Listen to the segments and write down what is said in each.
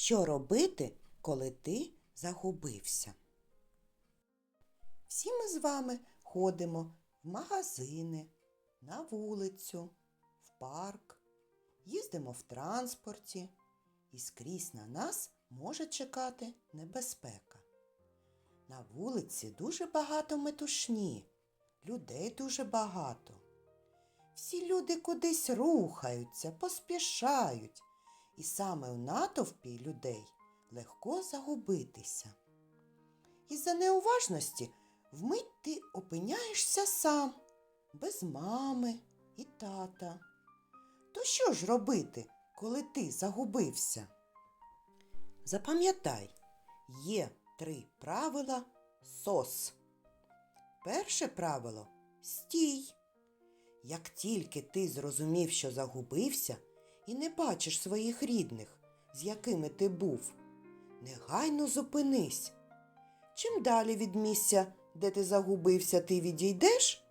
Що робити, коли ти загубився? Всі ми з вами ходимо в магазини, на вулицю, в парк, їздимо в транспорті, і скрізь на нас може чекати небезпека. На вулиці дуже багато метушні, людей дуже багато. Всі люди кудись рухаються, поспішають, і саме в натовпі людей легко загубитися. Із-за неуважності вмить ти опиняєшся сам, без мами і тата. То що ж робити, коли ти загубився? Запам'ятай, є три правила СОС. Перше правило стій. Як тільки ти зрозумів, що загубився, і не бачиш своїх рідних, з якими ти був, негайно зупинись. Чим далі від місця, де ти загубився, ти відійдеш,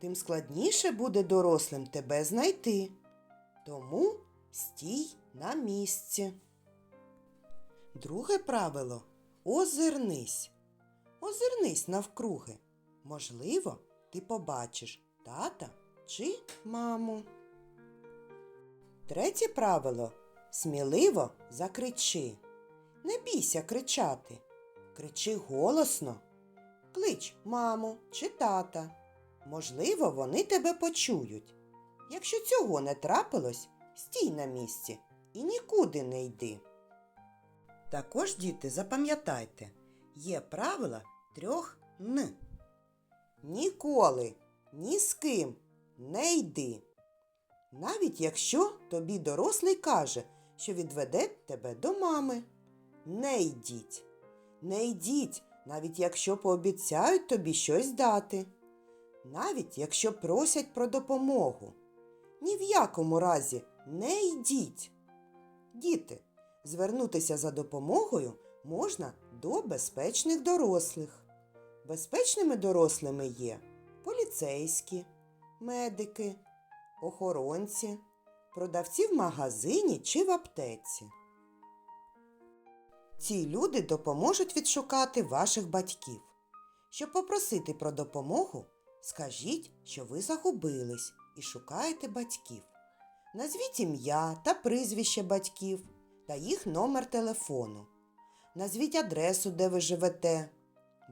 тим складніше буде дорослим тебе знайти. Тому стій на місці. Друге правило озирнись. Озирнись навкруги. Можливо, ти побачиш тата чи маму. Третє правило сміливо закричи. Не бійся кричати. Кричи голосно. Клич маму чи тата. Можливо, вони тебе почують. Якщо цього не трапилось, стій на місці і нікуди не йди. Також, діти, запам'ятайте, є правила трьох Н. Ніколи, ні з ким не йди. Навіть якщо тобі дорослий каже, що відведе тебе до мами. Не йдіть. Не йдіть, навіть якщо пообіцяють тобі щось дати. Навіть якщо просять про допомогу. Ні в якому разі не йдіть. Діти, звернутися за допомогою можна до безпечних дорослих. Безпечними дорослими є поліцейські, медики, охоронці, продавці в магазині чи в аптеці. Ці люди допоможуть відшукати ваших батьків. Щоб попросити про допомогу, скажіть, що ви загубились і шукаєте батьків. Назвіть ім'я та прізвище батьків та їх номер телефону. Назвіть адресу, де ви живете.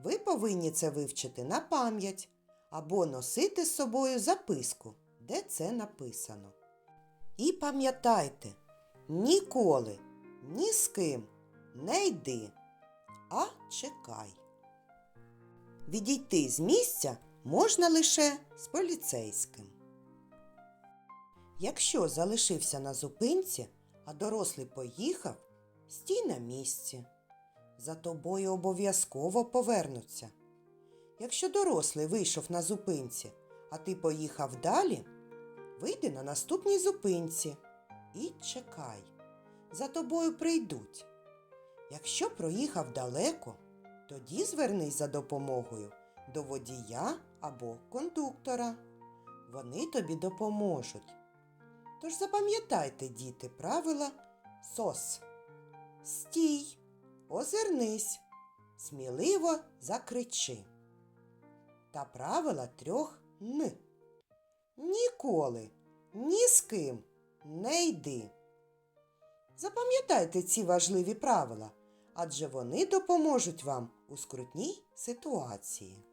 Ви повинні це вивчити на пам'ять або носити з собою записку, де це написано. І пам'ятайте, ніколи, ні з ким не йди, а чекай. Відійти з місця можна лише з поліцейським. Якщо залишився на зупинці, а дорослий поїхав, стій на місці. За тобою обов'язково повернуться. Якщо дорослий вийшов на зупинці, а ти поїхав далі, вийди на наступній зупинці і чекай. За тобою прийдуть. Якщо проїхав далеко, тоді звернись за допомогою до водія або кондуктора. Вони тобі допоможуть. Тож запам'ятайте, діти, правила СОС. Стій, озирнись, сміливо закричи. Та правила трьох Н. Ніколи, ні з ким не йди. Запам'ятайте ці важливі правила, адже вони допоможуть вам у скрутній ситуації.